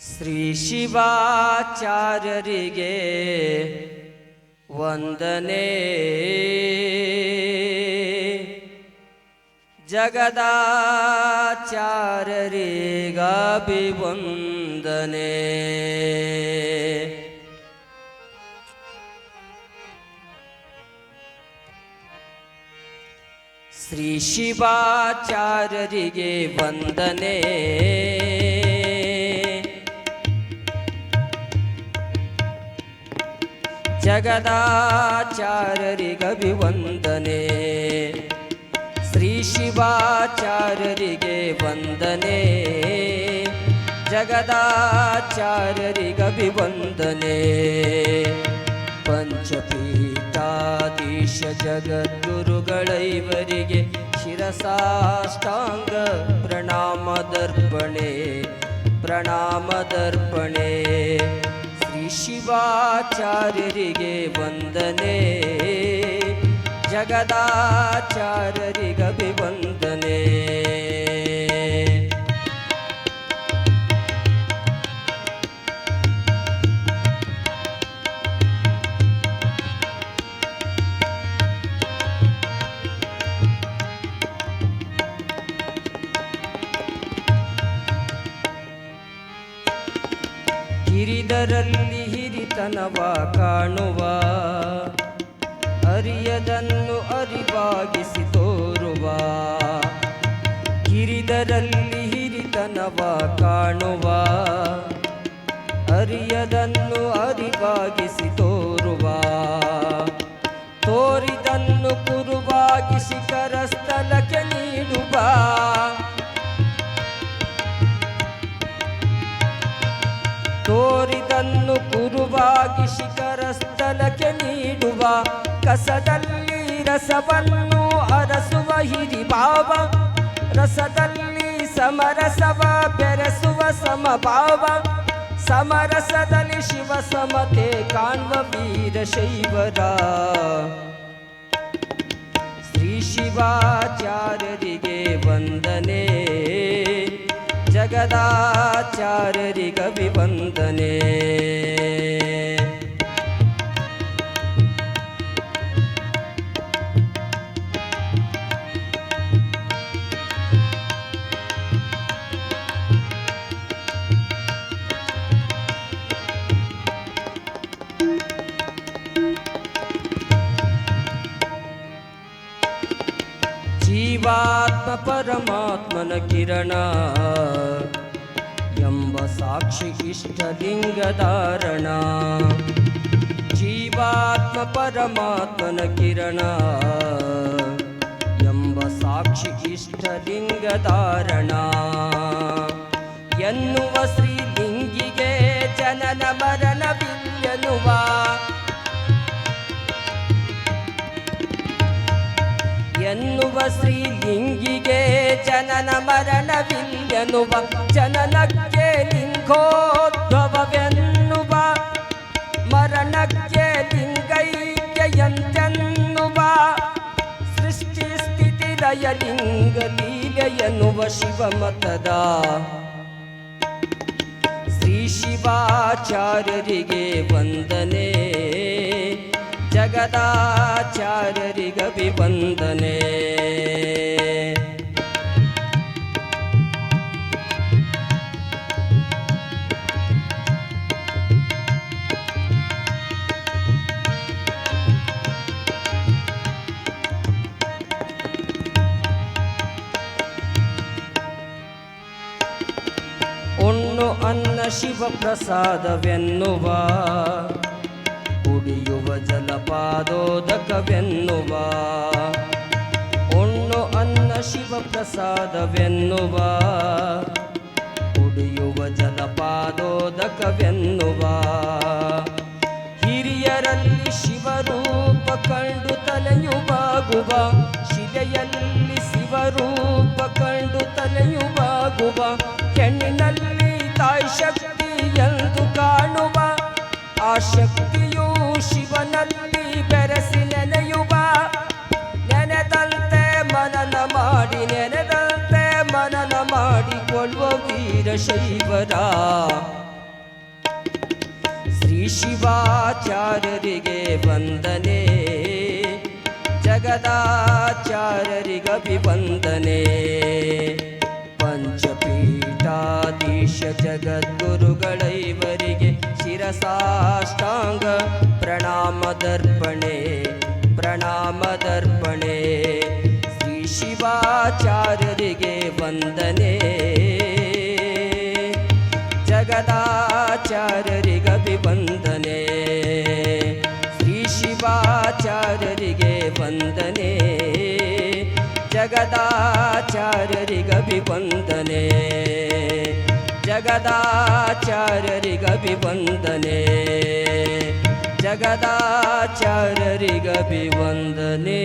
ಶ್ರೀ ಶಿವಾಚಾರ್ಯರಿಗೆ ವಂದನೆ. ಜಗದಾಚಾರ್ಯರಿಗಭಿವಂದನೆ. ಶ್ರೀ ಶಿವಾಚಾರ್ಯರಿಗೆ ವಂದನೆ. ಜಗದಾಚಾರ್ಯರಿಗಭಿವಂದನೆ ಶ್ರೀ ಶಿವಾಚಾರ್ಯರಿಗೆ ವಂದನೆ ಜಗದಾಚಾರ್ಯರಿಗಭಿವಂದನೆ ಪಂಚಪೀಠಾಧೀಶ ಜಗದ್ಗುರುಗಳೈವರಿಗೆ ಶಿರಸಾಷ್ಟಾಂಗ ಪ್ರಣಾಮದರ್ಪಣೆ ಪ್ರಣಾಮದರ್ಪಣೆ ಶ್ರೀ ಶಿವಾಚಾರ್ಯರಿಗೆ ವಂದನೆ. ಜಗದಾಚಾರ್ಯರಿಗಭಿವಂದನೆ ಹಿರಿದರಲ್ಲಿ ಹಿರಿತನವ ಕಾಣುವ ಅರಿಯದನ್ನು ಅರಿವಾಗಿಸಿ ತೋರುವ ಹಿರಿದರಲ್ಲಿ ಹಿರಿತನವ ಕಾಣುವ ಅರಿಯದನ್ನು ಅರಿವಾಗಿಸಿ ತೋರುವ. ಕುರುವಾಗಿ ಶಿಖರ ಸ್ಥಳಕ್ಕೆ ನೀಡುವ ಕಸದಲ್ಲಿ ರಸವನ್ನು ಅರಸುವ ಹಿರಿಭಾವ ರಸದಲ್ಲಿ ಸಮರಸವ ಬೆರೆಸುವ ಸಮಭಾವ ಸಮರಸದಲ್ಲಿ ಶಿವ ಸಮತೆ ಕಾಣುವ ವೀರ ಶೈವರ ಶ್ರೀ ಶಿವಾಚಾರ್ಯರಿಗೆ ವಂದನೆ ಜಗದಾಚಾರ್ಯರಿಗಭಿವಂದನೆ ಜೀವಾತ್ಮ ಪರಮಾತ್ಮನ ಕಿರಣ ಎಂಬ ಸಾಕ್ಷಿ ಇಷ್ಟಲಿಂಗಧಾರಣ ಜೀವಾತ್ಮ ಪರಮಾತ್ಮನ ಕಿರಣ ಎಂಬ ಸಾಕ್ಷಿ ಇಷ್ಟಲಿಂಗಧಾರಣ ಎನ್ನುವ ಶ್ರೀಲಿಂಗಿಗೆ ಜನನ ಮರಣವಿಲ್ಲೆನ್ನುವ ಎನ್ನುವ ಶ್ರೀಲಿಂಗಿಗೆ ಜನನ ಮರಣವಿಲ್ಲೆನ್ನುವ ಜನನಕ್ಕೆ ಲಿಂಗೋದ್ಭವವೆನ್ನುವ ಮರಣಕ್ಕೆ ಲಿಂಗೈಕ್ಯಂತೆನ್ನುವ ಸೃಷ್ಟಿ ಸ್ಥಿತಿ ಲಯ ಲಿಂಗ ಲೀಲೆಯನ್ನುವ ಶಿವಮತದ ಶಿವಾಚಾರ್ಯರಿಗೆ ವಂದನೆ. ಜಗದಾಚಾರ್ಯರಿಗಭಿವಂದನೆ ಅನ್ನ ಶಿವ ಪ್ರಸಾದವೆನ್ನುವ ಕುಡಿಯುವ ಜಲಪಾದೋದಕವೆನ್ನುವ ಉಣ್ಣು ಅನ್ನ ಶಿವ ಪ್ರಸಾದವೆನ್ನುವ ಶಕ್ತಿಯು ಶಿವನಲ್ಲಿ ಬೆರೆಸಿ ನೆನೆಯುವ. ನೆನೆದಂತೆ ಮನನ ಮಾಡಿ, ನೆನೆದಂತೆ ಮನನ ಮಾಡಿಕೊಳ್ಳುವ ವೀರ ಶೈವರ. ಶಿವಾಚಾರ್ಯರಿಗೆ ವಂದನೆ. ಜಗದಾಚಾರ್ಯರಿಗಭಿವಂದನೆ. ಪಂಚಪೀಠಾಧೀಶ ಜಗದ್ಗುರುಗಳೈವರಿಗೆ शिरसाष्टाङ्ग प्रणामदर्पणे प्रणामदर्पणे। श्री शिवाचारि वन्दने। जगदाचारिगभिवन्दने श्री वन्दने। जगदाचार्यरिगभिवन्दने ಜಗದಾಚಾರ್ಯರಿಗಭಿವಂದನೆ ಜಗದಾಚಾರ್ಯರಿಗಭಿವಂದನೆ